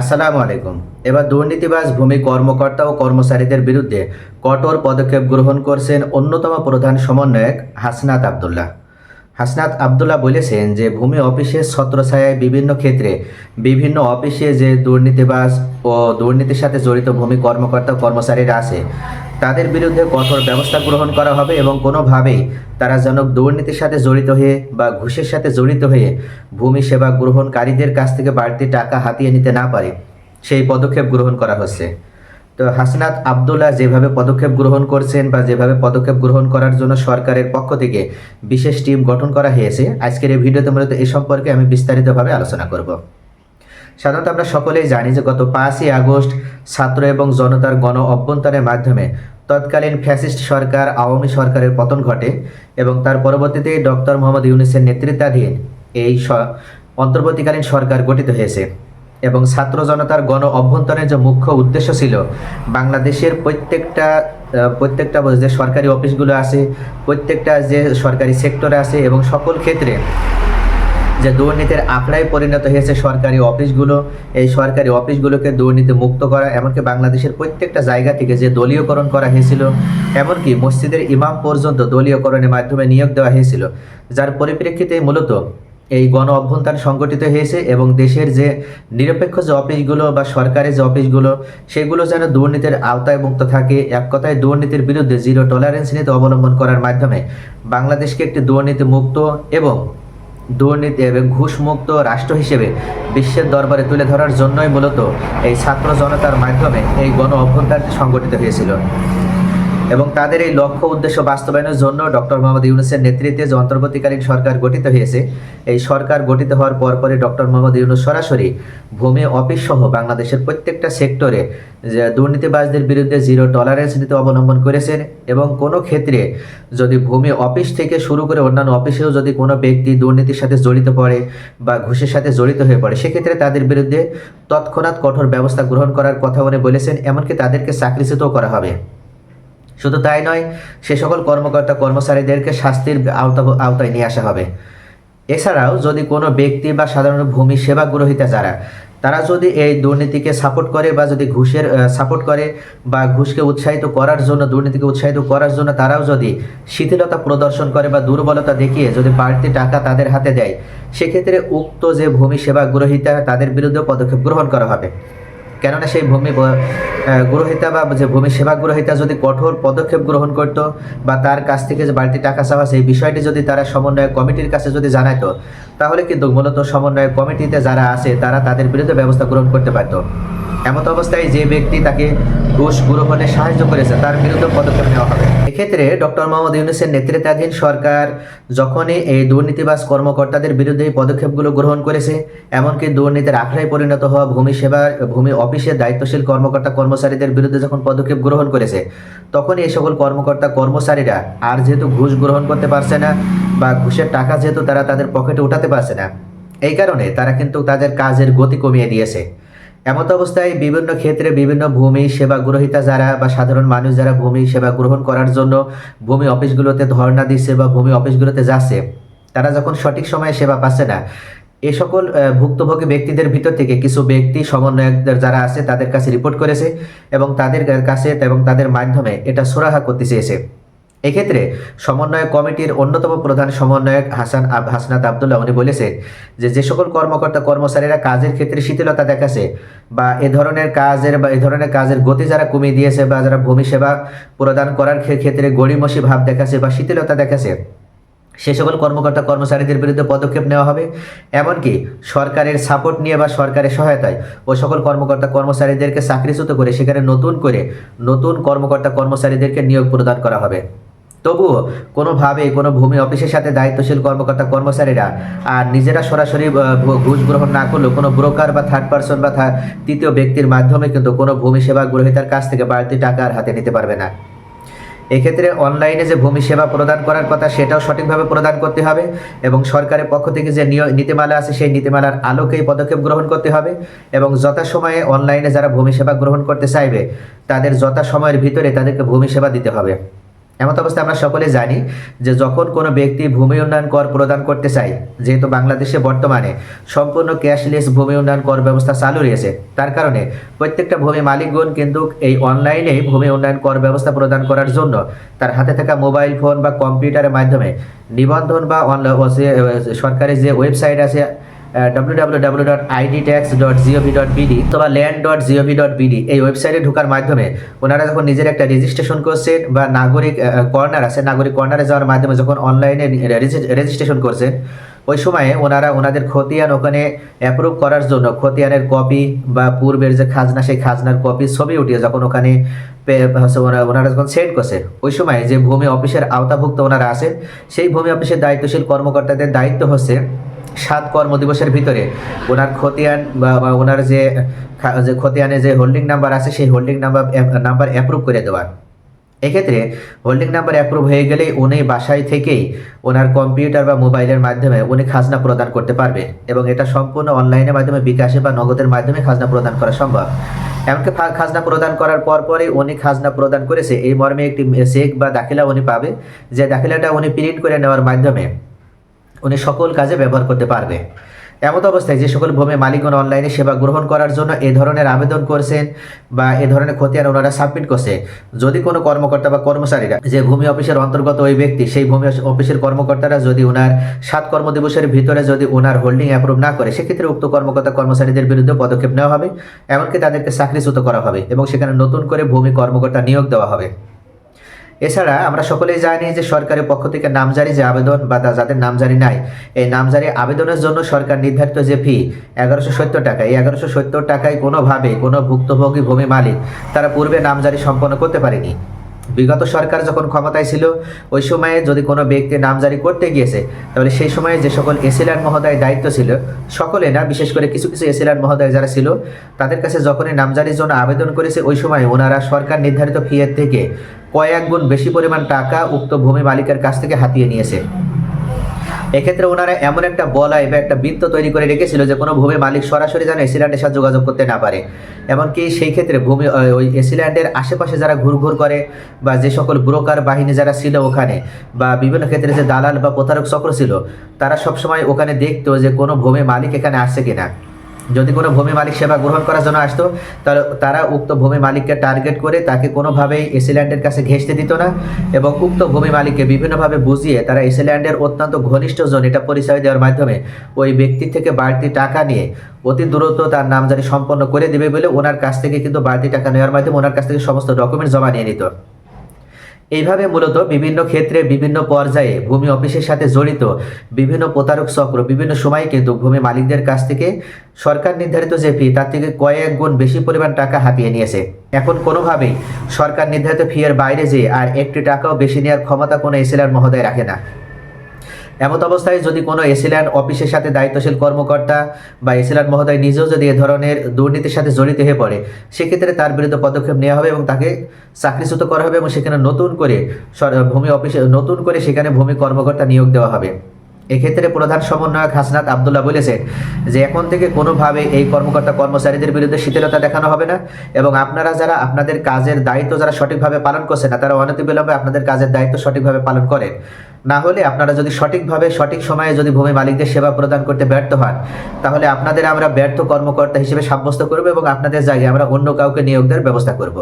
আসসালামু আলাইকুম। এবার দুর্নীতিবাজ ভূমি কর্মকর্তা ও কর্মচারীদের বিরুদ্ধে কঠোর পদক্ষেপ গ্রহণ করছেন অন্যতম প্রধান সমন্বয়ক হাসনাত আবদুল্লাহ। হাসনাত আবদুল্লাহ বলেছেন যে, ভূমি অফিসের ছত্রছায়ায় বিভিন্ন ক্ষেত্রে বিভিন্ন অফিসে যে দুর্নীতিবাজ ও দুর্নীতির সাথে জড়িত ভূমি কর্মকর্তা কর্মচারীরা আছে তাদের বিরুদ্ধে কঠোর ব্যবস্থা গ্রহণ করা হবে এবং কোনোভাবেই তারা যেন দুর্নীতির সাথে জড়িত হয়ে বা ঘুষের সাথে জড়িত হয়ে ভূমি সেবা গ্রহণকারীদের কাছ থেকে বাড়তি টাকা হাতিয়ে নিতে না পারে, সেই পদক্ষেপ গ্রহণ করা হচ্ছে। তো হাসনাত আবদুল্লাহ যেভাবে পদক্ষেপ গ্রহণ করছেন বা যেভাবে পদক্ষেপ গ্রহণ করার জন্য সরকারের পক্ষ থেকে বিশেষ টিম গঠন করা হয়েছে, আজকের এই ভিডিওতে মূলত এ সম্পর্কে আমি বিস্তারিতভাবে আলোচনা করব। সাধারণত আমরা সকলেই জানি যে গত পাঁচই আগস্ট ছাত্র এবং জনতার গণ অভ্যন্তরের মাধ্যমে তৎকালীন ফ্যাসিস্ট সরকার, আওয়ামী সরকারের পতন ঘটে এবং তার পরবর্তীতে ডক্টর মোহাম্মদ ইউনুসের নেতৃত্বাধীন এই অন্তর্বর্তীকালীন সরকার গঠিত হয়েছে এবং ছাত্র জনতার গণ অভ্যন্তরের যে মুখ্য উদ্দেশ্য ছিল, বাংলাদেশের প্রত্যেকটা প্রত্যেকটা যে সরকারি অফিসগুলো আছে, প্রত্যেকটা যে সরকারি সেক্টরে আছে এবং সকল ক্ষেত্রে যে দুর্নীতির আঁকড়ায় পরিণত হয়েছে সরকারি অফিসগুলো, এই সরকারি অফিসগুলোকে দুর্নীতি মুক্ত করা, এমনকি বাংলাদেশের প্রত্যেকটা জায়গা থেকে যে দলীয়করণ করা হয়েছিল, এমনকি মসজিদের ইমাম পর্যন্ত দলীয়করণের মাধ্যমে নিয়োগ দেওয়া হয়েছিল, যার পরিপ্রেক্ষিতে মূলত এই গণ অভ্যন্তর সংগঠিত হয়েছে এবং দেশের যে নিরপেক্ষ যে অফিসগুলো বা সরকারি যে অফিসগুলো, সেগুলো যেন দুর্নীতির আওতায় মুক্ত থাকে, এক কথায় দুর্নীতির বিরুদ্ধে জিরো টলারেন্স নীতি অবলম্বন করার মাধ্যমে বাংলাদেশকে একটি দুর্নীতি মুক্ত এবং দুর্নীতি এবং ঘুষমুক্ত রাষ্ট্র হিসেবে বিশ্বের দরবারে তুলে ধরার জন্যই মূলত এই ছাত্র জনতার মাধ্যমে এই গণ অভ্যন্তরটি সংগঠিত হয়েছিল। এবং তাদের এই লক্ষ্য, উদ্দেশ্য বাস্তবায়নের জন্য ডক্টর মোহাম্মদ ইউনুসের নেতৃত্বে যে অন্তর্বর্তীকালীন সরকার গঠিত হয়েছে, এই সরকার গঠিত হওয়ার পরপরই ডক্টর মোহাম্মদ ইউনুস সরাসরি ভূমি, অফিস সহ বাংলাদেশের প্রত্যেকটা সেক্টরে যে দুর্নীতিবাজদের বিরুদ্ধে জিরো টলারেন্স নীতি অবলম্বন করেছেন এবং কোনো ক্ষেত্রে যদি ভূমি, অফিস থেকে শুরু করে অন্যান্য অফিসেও যদি কোনো ব্যক্তি দুর্নীতির সাথে জড়িত পড়ে বা ঘুষের সাথে জড়িত হয়ে পড়ে, সেক্ষেত্রে তাদের বিরুদ্ধে তৎক্ষণাৎ কঠোর ব্যবস্থা গ্রহণ করার কথা উনি বলেছেন, এমনকি তাদেরকে চাকরিচ্যুতও করা হবে। শুধু তাই নয়, সে সকল কর্মকর্তা কর্মচারীদেরকে শাস্তির আওতা আওতায় নিয়ে আসা হবে। এছাড়াও যদি কোনো ব্যক্তি বা সাধারণ ভূমি সেবা গ্রহীতা যারা, তারা যদি এই দুর্নীতিকে সাপোর্ট করে বা যদি ঘুষের সাপোর্ট করে বা ঘুষকে উৎসাহিত করার জন্য, দুর্নীতিকে উৎসাহিত করার জন্য তারাও যদি শিথিলতা প্রদর্শন করে বা দুর্বলতা দেখিয়ে যদি বাড়তি টাকা তাদের হাতে দেয়, সেক্ষেত্রে উক্ত যে ভূমি সেবা গ্রহীতা তাদের বিরুদ্ধে পদক্ষেপ গ্রহণ করা হবে। কেননা সেই ভূমি গ্রহিতা বা যে ভূমি সেবা গ্রহিতা যদি কঠোর পদক্ষেপ গ্রহণ করত বা তার কাছ থেকে যে বাড়তি টাকা চাওয়া, সেই বিষয়টি যদি তারা সমন্বয় কমিটির কাছে যদি জানাতো তাহলে কিন্তু মূলত সমন্বয় কমিটিতে যারা আছে, তারা তাদের বিরুদ্ধে ব্যবস্থা গ্রহণ করতে পারত। এমত অবস্থায় যে ব্যক্তি তাকে ঘুষ গ্রহণে সাহায্য করেছে, তার বিরুদ্ধে পদক্ষেপ নেওয়া হবে। এক্ষেত্রে ডক্টর মোহাম্মদ ইউনুসের নেতৃত্বাধীন সরকার যখনই এই দুর্নীতিবাজ কর্মকর্তাদের বিরুদ্ধে পদক্ষেপগুলো গ্রহণ করেছে, এমনকি দুর্নীতির আখড়ায় পরিণত হওয়া ভূমি সেবা, ভূমি অফিসের দায়িত্বশীল কর্মকর্তা কর্মচারীদের বিরুদ্ধে যখন পদক্ষেপ গ্রহণ করেছে, তখনই এই সকল কর্মকর্তা কর্মচারীরা আর যেহেতু ঘুষ গ্রহণ করতে পারছে না বা ঘুষের টাকা যেহেতু তারা তাদের পকেটে উঠাতে পারছে না, এই কারণে তারা কিন্তু তাদের কাজের গতি কমিয়ে দিয়েছে। এমত অবস্থায় বিভিন্ন ক্ষেত্রে বিভিন্ন ভূমি সেবা গ্রহীতা যারা বা সাধারণ মানুষ যারা ভূমি সেবা গ্রহণ করার জন্য ভূমি অফিসগুলোতে ধর্ণা দিচ্ছে বা ভূমি অফিসগুলোতে যাচ্ছে, তারা যখন সঠিক সময়ে সেবা পাচ্ছে না, এ সকল ভুক্তভোগী ব্যক্তিদের ভিতর থেকে কিছু ব্যক্তি সমন্বয়কদের যারা আছে তাদের কাছে রিপোর্ট করেছে এবং তাদের কাছে এবং তাদের মাধ্যমে এটা সুরাহা করতে চেয়েছে। এক্ষেত্রে সমন্বয় কমিটির অন্যতম প্রধান সমন্বয়ক হাসান হাসনাত আবদুল্লাহ, উনি বলেছেন যে যে সকল কর্মকর্তা, কর্মচারীরা কাজের ক্ষেত্রে শিথিলতা দেখাছে বা এ ধরনের কাজের বা এ ধরনের কাজের গতি যারা কমিয়ে দিয়েছে বা যারা ভূমি সেবা প্রদান করার ক্ষেত্রে গড়িমসি ভাব দেখাছে বা শিথিলতা দেখাছে সে সকল কর্মকর্তা, কর্মচারীদের বিরুদ্ধে পদক্ষেপ নেওয়া হবে। এমনকি সরকারের সাপোর্ট নিয়ে বা সরকারের সহায়তায় ও সকল কর্মকর্তা, কর্মচারীদেরকে চাকরিচ্যুত করে সেখানে নতুন করে নতুন কর্মকর্তা, কর্মচারীদেরকে নিয়োগ প্রদান করা হবে। তবুও কোনোভাবে কোনো ভূমি অফিসের সাথে দায়িত্বশীল কর্মকর্তা কর্মচারীরা আর নিজেরা সরাসরি ঘুষ গ্রহণ না করলেও কোনো ব্রোকার বা থার্ড পার্সন বা তৃতীয় ব্যক্তির মাধ্যমে কিন্তু কোনো ভূমি সেবা গ্রহীতার কাছ থেকে বাড়তি টাকা আর হাতে নিতে পারবে না। এক্ষেত্রে অনলাইনে যে ভূমি সেবা প্রদান করার কথা সেটাও সঠিকভাবে প্রদান করতে হবে এবং সরকারের পক্ষ থেকে যে নীতিমালা আছে সেই নীতিমালার আলোকেই পদক্ষেপ গ্রহণ করতে হবে এবং যথাসময়ে অনলাইনে যারা ভূমি সেবা গ্রহণ করতে চাইবে, তাদের যথাসময়ের ভিতরে তাদেরকে ভূমি সেবা দিতে হবে। এমত অবস্থায় আমরা সকলে জানি যে যখন কোনো ব্যক্তি ভূমি উন্নয়ন কর প্রদান করতে চায়, যেহেতু বাংলাদেশে বর্তমানে সম্পূর্ণ ক্যাশলেস ভূমি উন্নয়ন কর ব্যবস্থা চালু রয়েছে, তার কারণে প্রত্যেকটা ভূমি মালিকগণ কিন্তু এই অনলাইনে ভূমি উন্নয়ন কর ব্যবস্থা প্রদান করার জন্য তার হাতে থাকা মোবাইল ফোন বা কম্পিউটারের মাধ্যমে নিবন্ধন বা সরকারি যে ওয়েবসাইট আছে বিডি অথবা বিডি এই ওয়েবসাইটে ঢোকার মাধ্যমে ওনারা যখন নিজের একটা রেজিস্ট্রেশন করছেন বা নাগরিক কর্নার আছে, নাগরিক কর্নারে যাওয়ার মাধ্যমে যখন অনলাইনে রেজিস্ট্রেশন করছেন ওই সময়ে ওনারা ওনাদের খতিয়ান ওখানে অ্যাপ্রুভ করার জন্য, খতিয়ানের কপি বা পূর্বের যে খাজনা, সেই খাজনার কপি ছবি উঠিয়ে যখন ওখানে ওনারা যখন সেন্ড করছে, ওই সময় যে ভূমি অফিসের আওতাভুক্ত ওনারা আছেন, সেই ভূমি অফিসের দায়িত্বশীল কর্মকর্তাদের দায়িত্ব হচ্ছে সাত কর্মদিবসের ভিতরে ওনার খতিয়ান বা ওনার যে যে খতিয়ানে যে হোল্ডিং নাম্বার আছে, সেই হোল্ডিং নাম্বার নাম্বার অ্যাপ্রুভ করে দেওয়া। এক্ষেত্রে হোল্ডিং নাম্বার অ্যাপ্রুভ হয়ে গেলেই উনি বাসায় থেকেই ওনার কম্পিউটার বা মোবাইলের মাধ্যমে উনি খাজনা প্রদান করতে পারবে এবং এটা সম্পূর্ণ অনলাইনের মাধ্যমে, বিকাশে বা নগদের মাধ্যমে খাজনা প্রদান করা সম্ভব। এমনকি খাজনা প্রদান করার পর পরই উনি খাজনা প্রদান করেছে। এই মর্মে একটি চেক বা দাখিলা উনি পাবে। যে দাখিলাটা উনি প্রিন্ট করে নেওয়ার মাধ্যমে উনি সকল কাজে ব্যবহার করতে পারবে। এমত অবস্থায় যে সকল ভূমি মালিকগণ অনলাইনে সেবা গ্রহণ করার জন্য এ ধরনের আবেদন করছেন বা এ ধরনের খতিয়ান ওনারা সাবমিট করছে, যদি কোনো কর্মকর্তা বা কর্মচারীরা যে ভূমি অফিসের অন্তর্গত ওই ব্যক্তি, সেই ভূমি অফিসের কর্মকর্তারা যদি ওনার সাত কর্মদিবসের ভিতরে যদি ওনার হোল্ডিং অ্যাপ্রুভ না করে, সেক্ষেত্রে উক্ত কর্মকর্তা, কর্মচারীদের বিরুদ্ধে পদক্ষেপ নেওয়া হবে, এমনকি তাদেরকে চাকরিচ্যুত করা হবে এবং সেখানে নতুন করে ভূমি কর্মকর্তা নিয়োগ দেওয়া হবে। এছাড়া আমরা সকলেই জানি যে সরকারের পক্ষ থেকে নামজারি যে আবেদন বা যাদের নামজারি নাই, এই নামজারি আবেদনের জন্য সরকার নির্ধারিত যে ফি এগারোশো সত্তর টাকা। এই এগারোশো সত্তর টাকায় কোনোভাবে কোনো ভুক্তভোগী ভূমি মালিক তারা পূর্বে নামজারি সম্পন্ন করতে পারেনি। বিগত সরকার যখন ক্ষমতায় ছিল, ওই সময়ে যদি কোনো ব্যক্তি নামজারি করতে গিয়েছে, তাহলে সেই সময়ে যে সকল এসিলার মহোদয় দায়িত্ব ছিল, সকলে না, বিশেষ করে কিছু কিছু এসিলার মহোদয় যারা ছিল, তাদের কাছে যখনই নামজারির জন্য আবেদন করেছে, ওই সময় ওনারা সরকার নির্ধারিত ফিয়ের থেকে কয়েক গুণ বেশি পরিমাণ টাকা উক্ত ভূমি মালিকের কাছ থেকে হাতিয়ে নিয়েছে। এক্ষেত্রে ওনারা এমন একটা বলয় বা একটা বৃত্ত তৈরি করে রেখেছিল যে কোনো ভূমি মালিক সরাসরি যেন এসিল্যান্ডের সাথে যোগাযোগ করতে না পারে। এমনকি সেই ক্ষেত্রে ভূমি ওই এসিল্যান্ডের আশেপাশে যারা ঘুরঘুর করে বা যে সকল ব্রোকার বাহিনী যারা ছিল ওখানে বা বিভিন্ন ক্ষেত্রে যে দালাল বা প্রতারক চক্র ছিল, তারা সবসময় ওখানে দেখতো যে কোনো ভূমি মালিক এখানে আসছে কিনা। যদি কোনো ভূমি মালিক সেবা গ্রহণ করার জন্য আসতো, তাহলে তারা উক্ত ভূমি মালিককে টার্গেট করে তাকে কোনোভাবেই এসিল্যান্ডের কাছে ঘেঁষতে দিত না এবং উক্ত ভূমি মালিককে বিভিন্নভাবে বুঝিয়ে তারা এসিল্যান্ডের অত্যন্ত ঘনিষ্ঠ জন এটা পরিচয় দেওয়ার মাধ্যমে ওই ব্যক্তির থেকে বাড়তি টাকা নিয়ে অতি দ্রুত তার নামজারি সম্পন্ন করে দেবে বলে ওনার কাছ থেকে কিন্তু বাড়তি টাকা নেওয়ার মাধ্যমে ওনার কাছ থেকে সমস্ত ডকুমেন্ট জমা নিয়ে নিত। এইভাবে মূলত বিভিন্ন ক্ষেত্রে, বিভিন্ন পর্যায়ে ভূমি অফিসের সাথে জড়িত বিভিন্ন প্রতারক চক্র, বিভিন্ন সময় কিন্তু ভূমি মালিকদের কাছ থেকে সরকার নির্ধারিত যে ফি তার থেকে কয়েক গুণ বেশি পরিমাণ টাকা হাতিয়ে নিয়েছে। এখন কোনোভাবেই সরকার নির্ধারিত ফি এর বাইরে যে আর একটি টাকাও বেশি নেওয়ার ক্ষমতা কোনো এসএলআর মহোদয় রাখে না। এমত অবস্থায় যদি কোনো এসিল্যান্ড অফিসের সাথে দায়িত্বশীল কর্মকর্তা বা এসিল্যান্ড মহোদয় নিজেও যদি এ ধরনের দুর্নীতির সাথে জড়িত হয়ে পড়ে, সেক্ষেত্রে তার বিরুদ্ধে পদক্ষেপ নেওয়া হবে এবং তাকে চাকরিচ্যুত করা হবে এবং সেখানে নতুন করে ভূমি অফিসে নতুন করে সেখানে ভূমি কর্মকর্তা নিয়োগ দেওয়া হবে। এক্ষেত্রে প্রধান সমন্বয়ক হাসনাত আবদুল্লাহ বলেছেন যে এখন থেকে কোনোভাবে এই কর্মকর্তা কর্মচারীদের বিরুদ্ধে শিথিলতা দেখানো হবে না এবং আপনারা যারা আপনাদের কাজের দায়িত্ব যারা সঠিকভাবে পালন করছেন না, তারা অনতিবিলম্বে আপনাদের কাজের দায়িত্ব সঠিকভাবে পালন করেন। না হলে আপনারা যদি সঠিকভাবে, সঠিক সময়ে যদি ভূমি মালিকদের সেবা প্রদান করতে ব্যর্থ হন, তাহলে আপনাদের আমরা ব্যর্থ কর্মকর্তা হিসেবে সাব্যস্ত করব এবং আপনাদের জায়গায় আমরা অন্য কাউকে নিয়োগ দেওয়ার ব্যবস্থা করব।